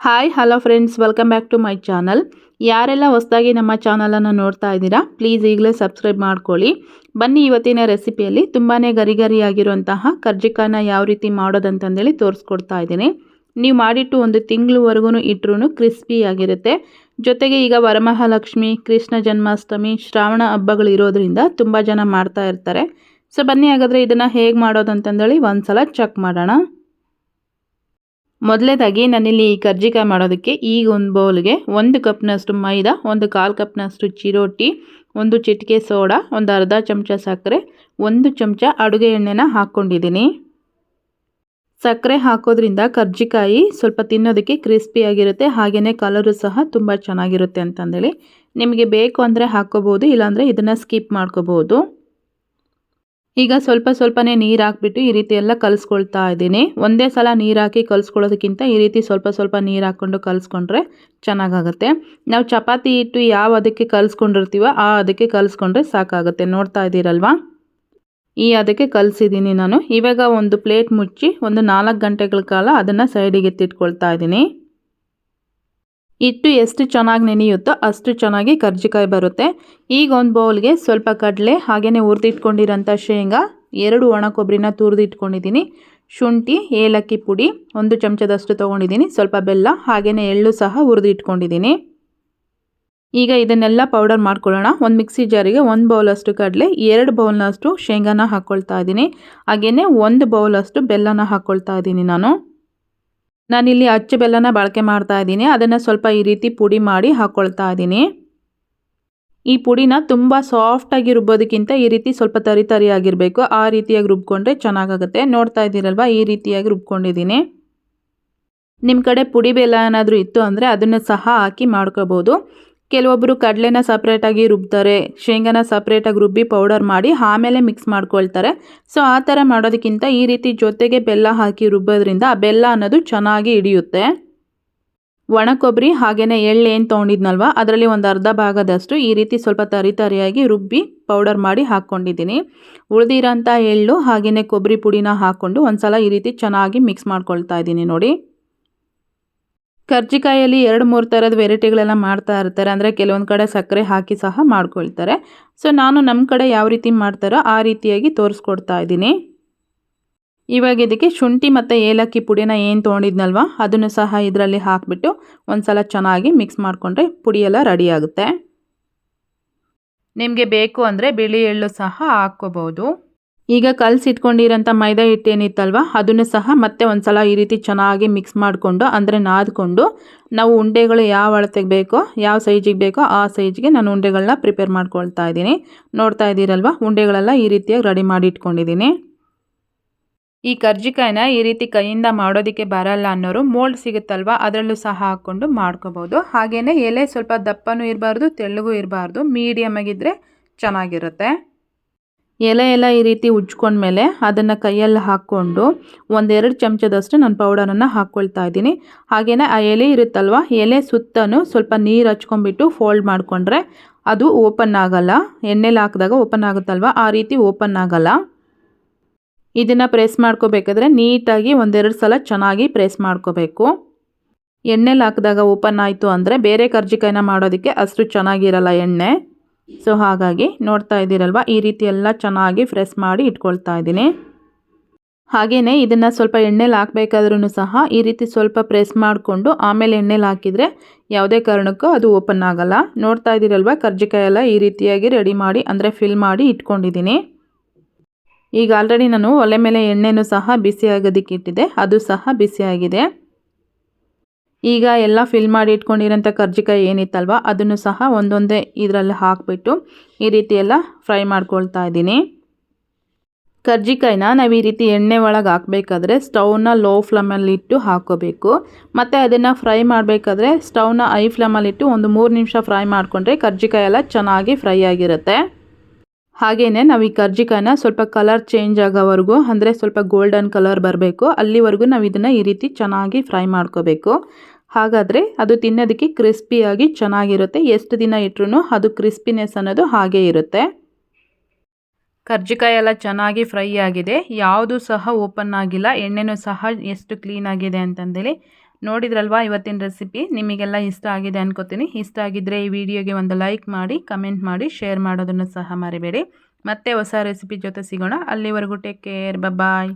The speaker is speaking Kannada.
Hi hello friends welcome back to my channel ಯಾರೆಲ್ಲ ಹೊಸದಾಗಿ ನಮ್ಮ ಚಾನಲನ್ನು ನೋಡ್ತಾ ಇದ್ದೀರಾ ಪ್ಲೀಸ್ ಈಗಲೇ ಸಬ್ಸ್ಕ್ರೈಬ್ ಮಾಡ್ಕೊಳ್ಳಿ. ಬನ್ನಿ ಇವತ್ತಿನ ರೆಸಿಪಿಯಲ್ಲಿ ತುಂಬಾ ಗರಿಗರಿಯಾಗಿರುವಂತಹ ಕರ್ಜಿಕಾಯನ್ನ ಯಾವ ರೀತಿ ಮಾಡೋದಂತಂದೇಳಿ ತೋರಿಸ್ಕೊಡ್ತಾ ಇದ್ದೀನಿ. ನೀವು ಮಾಡಿಟ್ಟು ಒಂದು ತಿಂಗಳವರೆಗೂ ಇಟ್ಟರು ಕ್ರಿಸ್ಪಿಯಾಗಿರುತ್ತೆ ಜೊತೆಗೆ ಈಗ ವರಮಹಾಲಕ್ಷ್ಮಿ, ಕೃಷ್ಣ ಜನ್ಮಾಷ್ಟಮಿ, ಶ್ರಾವಣ ಹಬ್ಬಗಳು ಇರೋದ್ರಿಂದ ತುಂಬ ಜನ ಮಾಡ್ತಾ ಇರ್ತಾರೆ. ಸೊ ಬನ್ನಿ ಹಾಗಾದರೆ ಇದನ್ನು ಹೇಗೆ ಮಾಡೋದಂತಂದೇಳಿ ಒಂದು ಸಲ ಚೆಕ್ ಮಾಡೋಣ. ಮೊದಲೇದಾಗಿ ನಾನಿಲ್ಲಿ ಈ ಕರ್ಜಿಕಾಯಿ ಮಾಡೋದಕ್ಕೆ ಈಗ ಒಂದು ಬೌಲ್ಗೆ ಒಂದು ಕಪ್ನಷ್ಟು ಮೈದಾ, ಒಂದು ಕಾಲು ಕಪ್ನಷ್ಟು ಚಿರೋಟಿ, ಒಂದು ಚಿಟಿಕೆ ಸೋಡಾ, ಒಂದು ಅರ್ಧ ಚಮಚ ಸಕ್ಕರೆ, ಒಂದು ಚಮಚ ಅಡುಗೆ ಎಣ್ಣೆನ ಹಾಕ್ಕೊಂಡಿದ್ದೀನಿ. ಸಕ್ಕರೆ ಹಾಕೋದ್ರಿಂದ ಕರ್ಜಿಕಾಯಿ ಸ್ವಲ್ಪ ತಿನ್ನೋದಕ್ಕೆ ಕ್ರಿಸ್ಪಿಯಾಗಿರುತ್ತೆ ಹಾಗೆಯೇ ಕಲರು ಸಹ ತುಂಬ ಚೆನ್ನಾಗಿರುತ್ತೆ ಅಂತಂದೇಳಿ. ನಿಮಗೆ ಬೇಕು ಅಂದರೆ ಹಾಕ್ಕೋಬೋದು ಇಲ್ಲಾಂದರೆ ಇದನ್ನು ಸ್ಕಿಪ್ ಮಾಡ್ಕೋಬೋದು. ಈಗ ಸ್ವಲ್ಪ ಸ್ವಲ್ಪನೇ ನೀರು ಹಾಕ್ಬಿಟ್ಟು ಈ ರೀತಿ ಎಲ್ಲ ಕಲಿಸ್ಕೊಳ್ತಾ ಇದ್ದೀನಿ. ಒಂದೇ ಸಲ ನೀರು ಹಾಕಿ ಕಲಿಸ್ಕೊಳ್ಳೋದಕ್ಕಿಂತ ಈ ರೀತಿ ಸ್ವಲ್ಪ ಸ್ವಲ್ಪ ನೀರು ಹಾಕ್ಕೊಂಡು ಕಲಿಸ್ಕೊಂಡ್ರೆ ಚೆನ್ನಾಗಾಗುತ್ತೆ. ನಾವು ಚಪಾತಿ ಹಿಟ್ಟು ಯಾವ ಅದಕ್ಕೆ ಕಲಿಸ್ಕೊಂಡಿರ್ತೀವೋ ಆ ಅದಕ್ಕೆ ಕಲಿಸ್ಕೊಂಡ್ರೆ ಸಾಕಾಗುತ್ತೆ. ನೋಡ್ತಾ ಇದ್ದೀರಲ್ವಾ? ಈ ಅದಕ್ಕೆ ಕಲಿಸಿದ್ದೀನಿ ನಾನು. ಇವಾಗ ಒಂದು ಪ್ಲೇಟ್ ಮುಚ್ಚಿ ಒಂದು ನಾಲ್ಕು ಗಂಟೆಗಳ ಕಾಲ ಅದನ್ನು ಸೈಡಿಗೆ ಎತ್ತಿಟ್ಕೊಳ್ತಾ ಇದ್ದೀನಿ. ಹಿಟ್ಟು ಎಷ್ಟು ಚೆನ್ನಾಗಿ ನೆನೆಯುತ್ತೋ ಅಷ್ಟು ಚೆನ್ನಾಗಿ ಕರ್ಜಿಕಾಯಿ ಬರುತ್ತೆ. ಈಗ ಒಂದು ಬೌಲ್ಗೆ ಸ್ವಲ್ಪ ಕಡಲೆ ಹಾಗೆಯೇ ಹುರಿದಿಟ್ಕೊಂಡಿರೋಂಥ ಶೇಂಗಾ, ಎರಡು ಒಣ ಕೊಬ್ಬರಿನ ತುರಿದಿಟ್ಕೊಂಡಿದ್ದೀನಿ. ಶುಂಠಿ, ಏಲಕ್ಕಿ ಪುಡಿ, ಒಂದು ಚಮಚದಷ್ಟು ತೊಗೊಂಡಿದ್ದೀನಿ. ಸ್ವಲ್ಪ ಬೆಲ್ಲ ಹಾಗೆಯೇ ಎಳ್ಳು ಸಹ ಹುರಿದಿಟ್ಕೊಂಡಿದ್ದೀನಿ. ಈಗ ಇದನ್ನೆಲ್ಲ ಪೌಡರ್ ಮಾಡ್ಕೊಳ್ಳೋಣ. ಒಂದು ಮಿಕ್ಸಿ ಜಾರಿಗೆ ಒಂದು ಬೌಲಷ್ಟು ಕಡಲೆ, ಎರಡು ಬೌಲ್ನಷ್ಟು ಶೇಂಗಾನ ಹಾಕ್ಕೊಳ್ತಾ ಇದ್ದೀನಿ. ಹಾಗೆಯೇ ಒಂದು ಬೌಲಷ್ಟು ಬೆಲ್ಲನ ಹಾಕ್ಕೊಳ್ತಾ ಇದ್ದೀನಿ ನಾನು. ನಾನಿಲ್ಲಿ ಅಚ್ಚು ಬೆಲ್ಲನ ಬಳಕೆ ಮಾಡ್ತಾ ಇದ್ದೀನಿ. ಅದನ್ನು ಸ್ವಲ್ಪ ಈ ರೀತಿ ಪುಡಿ ಮಾಡಿ ಹಾಕ್ಕೊಳ್ತಾ ಇದ್ದೀನಿ. ಈ ಪುಡಿನ ತುಂಬ ಸಾಫ್ಟಾಗಿ ರುಬ್ಬೋದಕ್ಕಿಂತ ಈ ರೀತಿ ಸ್ವಲ್ಪ ತರಿ ತರಿಯಾಗಿರಬೇಕು. ಆ ರೀತಿಯಾಗಿ ರುಬ್ಕೊಂಡ್ರೆ ಚೆನ್ನಾಗಾಗುತ್ತೆ. ನೋಡ್ತಾ ಇದ್ದೀರಲ್ವ? ಈ ರೀತಿಯಾಗಿ ರುಬ್ಕೊಂಡಿದ್ದೀನಿ. ನಿಮ್ಮ ಕಡೆ ಪುಡಿ ಬೆಲ್ಲ ಏನಾದರೂ ಇತ್ತು ಅಂದರೆ ಅದನ್ನು ಸಹ ಹಾಕಿ ಮಾಡ್ಕೋಬೋದು. ಕೆಲವೊಬ್ಬರು ಕಡಲೆನ ಸಪ್ರೇಟಾಗಿ ರುಬ್ತಾರೆ, ಶೇಂಗಾನ ಸಪ್ರೇಟಾಗಿ ರುಬ್ಬಿ ಪೌಡರ್ ಮಾಡಿ ಆಮೇಲೆ ಮಿಕ್ಸ್ ಮಾಡ್ಕೊಳ್ತಾರೆ. ಸೊ ಆ ಥರ ಮಾಡೋದಕ್ಕಿಂತ ಈ ರೀತಿ ಜೊತೆಗೆ ಬೆಲ್ಲ ಹಾಕಿ ರುಬ್ಬೋದ್ರಿಂದ ಆ ಬೆಲ್ಲ ಅನ್ನೋದು ಚೆನ್ನಾಗಿ ಹಿಡಿಯುತ್ತೆ. ಒಣ ಕೊಬ್ಬರಿ ಹಾಗೇ ಎಳ್ಳು ಏನು ತೊಗೊಂಡಿದ್ನಲ್ವ, ಅದರಲ್ಲಿ ಒಂದು ಅರ್ಧ ಭಾಗದಷ್ಟು ಈ ರೀತಿ ಸ್ವಲ್ಪ ತರಿ ತರಿಯಾಗಿ ರುಬ್ಬಿ ಪೌಡರ್ ಮಾಡಿ ಹಾಕ್ಕೊಂಡಿದ್ದೀನಿ. ಉಳಿದಿರೋಂಥ ಎಳ್ಳು ಹಾಗೆಯೇ ಕೊಬ್ಬರಿ ಪುಡಿನ ಹಾಕ್ಕೊಂಡು ಒಂದು ಸಲ ಈ ರೀತಿ ಚೆನ್ನಾಗಿ ಮಿಕ್ಸ್ ಮಾಡ್ಕೊಳ್ತಾ ಇದ್ದೀನಿ ನೋಡಿ. ಕರ್ಜಿಕಾಯಲ್ಲಿ ಎರಡು ಮೂರು ಥರದ ವೆರೈಟಿಗಳೆಲ್ಲ ಮಾಡ್ತಾ ಇರ್ತಾರೆ. ಅಂದರೆ ಕೆಲವೊಂದು ಕಡೆ ಸಕ್ಕರೆ ಹಾಕಿ ಸಹ ಮಾಡ್ಕೊಳ್ತಾರೆ. ಸೊ ನಾನು ನಮ್ಮ ಕಡೆ ಯಾವ ರೀತಿ ಮಾಡ್ತಾರೋ ಆ ರೀತಿಯಾಗಿ ತೋರಿಸ್ಕೊಡ್ತಾ ಇದ್ದೀನಿ. ಇವಾಗ ಇದಕ್ಕೆ ಶುಂಠಿ ಮತ್ತು ಏಲಕ್ಕಿ ಪುಡಿನ ಏನು ತೊಗೊಂಡಿದ್ನಲ್ವ, ಅದನ್ನು ಸಹ ಇದರಲ್ಲಿ ಹಾಕಿಬಿಟ್ಟು ಒಂದು ಸಲ ಚೆನ್ನಾಗಿ ಮಿಕ್ಸ್ ಮಾಡಿಕೊಂಡ್ರೆ ಪುಡಿಯೆಲ್ಲ ರೆಡಿ ಆಗುತ್ತೆ. ನಿಮಗೆ ಬೇಕು ಅಂದರೆ ಬಿಳಿ ಎಳ್ಳು ಸಹ ಹಾಕ್ಕೋಬೋದು. ಈಗ ಕಲಸಿಟ್ಕೊಂಡಿರೋಂಥ ಮೈದಾ ಹಿಟ್ಟೇನಿತ್ತಲ್ವ? ಅದನ್ನು ಸಹ ಮತ್ತೆ ಒಂದು ಸಲ ಈ ರೀತಿ ಚೆನ್ನಾಗಿ ಮಿಕ್ಸ್ ಮಾಡಿಕೊಂಡು, ಅಂದರೆ ನಾದ್ಕೊಂಡು, ನಾವು ಉಂಡೆಗಳು ಯಾವ ಅಳತೆಗೆ ಬೇಕೋ, ಯಾವ ಸೈಜಿಗೆ ಬೇಕೋ ಆ ಸೈಜ್ಗೆ ನಾನು ಉಂಡೆಗಳನ್ನ ಪ್ರಿಪೇರ್ ಮಾಡ್ಕೊಳ್ತಾ ಇದ್ದೀನಿ. ನೋಡ್ತಾ ಇದ್ದೀರಲ್ವ? ಉಂಡೆಗಳೆಲ್ಲ ಈ ರೀತಿಯಾಗಿ ರೆಡಿ ಮಾಡಿ ಇಟ್ಕೊಂಡಿದ್ದೀನಿ. ಈ ಕರ್ಜಿಕಾಯಿನ ಈ ರೀತಿ ಕೈಯಿಂದ ಮಾಡೋದಕ್ಕೆ ಬರಲ್ಲ ಅನ್ನೋರು ಮೋಲ್ಡ್ ಸಿಗುತ್ತಲ್ವ? ಅದರಲ್ಲೂ ಸಹ ಹಾಕ್ಕೊಂಡು ಮಾಡ್ಕೋಬೋದು. ಹಾಗೆಯೇ ಎಲೆ ಸ್ವಲ್ಪ ದಪ್ಪನೂ ಇರಬಾರ್ದು, ತೆಳ್ಳಗೂ ಇರಬಾರ್ದು ಮೀಡಿಯಮ್ ಆಗಿದ್ದರೆ ಚೆನ್ನಾಗಿರುತ್ತೆ. ಎಲೆ ಎಲ್ಲ ಈ ರೀತಿ ಉಜ್ಕೊಂಡ್ಮೇಲೆ ಅದನ್ನು ಕೈಯಲ್ಲಿ ಹಾಕ್ಕೊಂಡು ಒಂದೆರಡು ಚಮಚದಷ್ಟು ನಾನು ಪೌಡರನ್ನು ಹಾಕ್ಕೊಳ್ತಾ ಇದ್ದೀನಿ. ಹಾಗೆಯೇ ಆ ಎಲೆ ಇರುತ್ತಲ್ವ, ಎಲೆ ಸುತ್ತಲೂ ಸ್ವಲ್ಪ ನೀರು ಹಚ್ಕೊಂಡ್ಬಿಟ್ಟು ಫೋಲ್ಡ್ ಮಾಡಿಕೊಂಡ್ರೆ ಅದು ಓಪನ್ ಆಗಲ್ಲ. ಎಣ್ಣೆಲಿ ಹಾಕಿದಾಗ ಓಪನ್ ಆಗುತ್ತಲ್ವ, ಆ ರೀತಿ ಓಪನ್ ಆಗಲ್ಲ. ಇದನ್ನು ಪ್ರೆಸ್ ಮಾಡ್ಕೋಬೇಕಾದ್ರೆ ನೀಟಾಗಿ ಒಂದೆರಡು ಸಲ ಚೆನ್ನಾಗಿ ಪ್ರೆಸ್ ಮಾಡ್ಕೋಬೇಕು. ಎಣ್ಣೆಲಿ ಹಾಕಿದಾಗ ಓಪನ್ ಆಯಿತು ಅಂದರೆ ಬೇರೆ ಕರ್ಜಿಕಾಯಿನ ಮಾಡೋದಕ್ಕೆ ಅಷ್ಟು ಚೆನ್ನಾಗಿರಲ್ಲ ಎಣ್ಣೆ. ಸೊ ಹಾಗಾಗಿ ನೋಡ್ತಾ ಇದ್ದೀರಲ್ವ? ಈ ರೀತಿ ಎಲ್ಲ ಚೆನ್ನಾಗಿ ಫ್ರೆಸ್ ಮಾಡಿ ಇಟ್ಕೊಳ್ತಾ ಇದ್ದೀನಿ. ಹಾಗೆಯೇ ಇದನ್ನು ಸ್ವಲ್ಪ ಎಣ್ಣೆಲಿ ಹಾಕಬೇಕಾದ್ರೂ ಸಹ ಈ ರೀತಿ ಸ್ವಲ್ಪ ಪ್ರೆಸ್ ಮಾಡಿಕೊಂಡು ಆಮೇಲೆ ಎಣ್ಣೆಲಿ ಹಾಕಿದರೆ ಯಾವುದೇ ಕಾರಣಕ್ಕೂ ಅದು ಓಪನ್ ಆಗಲ್ಲ. ನೋಡ್ತಾ ಇದ್ದೀರಲ್ವ? ಕರ್ಜಿಕಾಯಿ ಎಲ್ಲ ಈ ರೀತಿಯಾಗಿ ರೆಡಿ ಮಾಡಿ, ಅಂದರೆ ಫಿಲ್ ಮಾಡಿ ಇಟ್ಕೊಂಡಿದ್ದೀನಿ. ಈಗ ಆಲ್ರೆಡಿ ನಾನು ಒಲೆ ಮೇಲೆ ಎಣ್ಣೆನೂ ಸಹ ಬಿಸಿ ಇಟ್ಟಿದ್ದೆ. ಅದು ಸಹ ಬಿಸಿಯಾಗಿದೆ. ಈಗ ಎಲ್ಲ ಫಿಲ್ ಮಾಡಿ ಇಟ್ಕೊಂಡಿರೋಂಥ ಕರ್ಜಿಕಾಯಿ ಏನಿತ್ತಲ್ವ, ಅದನ್ನು ಸಹ ಒಂದೊಂದೇ ಇದರಲ್ಲಿ ಹಾಕಿಬಿಟ್ಟು ಈ ರೀತಿ ಎಲ್ಲ ಫ್ರೈ ಮಾಡ್ಕೊಳ್ತಾ ಇದ್ದೀನಿ. ಕರ್ಜಿಕಾಯಿನ ನಾವು ಈ ರೀತಿ ಎಣ್ಣೆ ಒಳಗೆ ಹಾಕಬೇಕಾದ್ರೆ ಸ್ಟವ್ನ ಲೋ ಫ್ಲೇಮಲ್ಲಿ ಇಟ್ಟು ಹಾಕೋಬೇಕು. ಮತ್ತು ಅದನ್ನು ಫ್ರೈ ಮಾಡಬೇಕಾದ್ರೆ ಸ್ಟವ್ನ ಐ ಫ್ಲೇಮಲ್ಲಿಟ್ಟು ಒಂದು ಮೂರು ನಿಮಿಷ ಫ್ರೈ ಮಾಡಿಕೊಂಡ್ರೆ ಕರ್ಜಿಕಾಯಿ ಎಲ್ಲ ಚೆನ್ನಾಗಿ ಫ್ರೈ ಆಗಿರುತ್ತೆ. ಹಾಗೆಯೇ ನಾವು ಈ ಕರ್ಜಿಕಾಯನ್ನ ಸ್ವಲ್ಪ ಕಲರ್ ಚೇಂಜ್ ಆಗೋವರೆಗೂ, ಅಂದರೆ ಸ್ವಲ್ಪ ಗೋಲ್ಡನ್ ಕಲರ್ ಬರಬೇಕು. ಅಲ್ಲಿವರೆಗೂ ನಾವು ಇದನ್ನು ಈ ರೀತಿ ಚೆನ್ನಾಗಿ ಫ್ರೈ ಮಾಡ್ಕೋಬೇಕು. ಹಾಗಾದರೆ ಅದು ತಿನ್ನೋದಕ್ಕೆ ಕ್ರಿಸ್ಪಿಯಾಗಿ ಚೆನ್ನಾಗಿರುತ್ತೆ. ಎಷ್ಟು ದಿನ ಇಟ್ಟರು ಅದು ಕ್ರಿಸ್ಪಿನೆಸ್ ಅನ್ನೋದು ಹಾಗೇ ಇರುತ್ತೆ. ಕರ್ಜಿಕಾಯಿ ಎಲ್ಲ ಚೆನ್ನಾಗಿ ಫ್ರೈ ಆಗಿದೆ. ಯಾವುದು ಸಹ ಓಪನ್ ಆಗಿಲ್ಲ. ಎಣ್ಣೆನೂ ಸಹ ಎಷ್ಟು ಕ್ಲೀನ್ ಆಗಿದೆ ಅಂತಂದೇಳಿ ನೋಡಿದ್ರಲ್ವಾ ಇವತ್ತಿನ ರೆಸಿಪಿ ನಿಮಗೆಲ್ಲ ಇಷ್ಟ ಆಗಿದೆ ಅನ್ಕೋತೀನಿ. ಇಷ್ಟ ಆಗಿದ್ದರೆ ಈ ವಿಡಿಯೋಗೆ ಒಂದು ಲೈಕ್ ಮಾಡಿ ಕಮೆಂಟ್ ಮಾಡಿ ಶೇರ್ ಮಾಡೋದನ್ನು ಸಹ ಮರಿಬೇಡಿ. ಮತ್ತೆ ಹೊಸ ರೆಸಿಪಿ ಜೊತೆ ಸಿಗೋಣ. ಅಲ್ಲಿವರೆಗೂ ಟೇಕ್ ಕೇರ್ ಬಾಯ್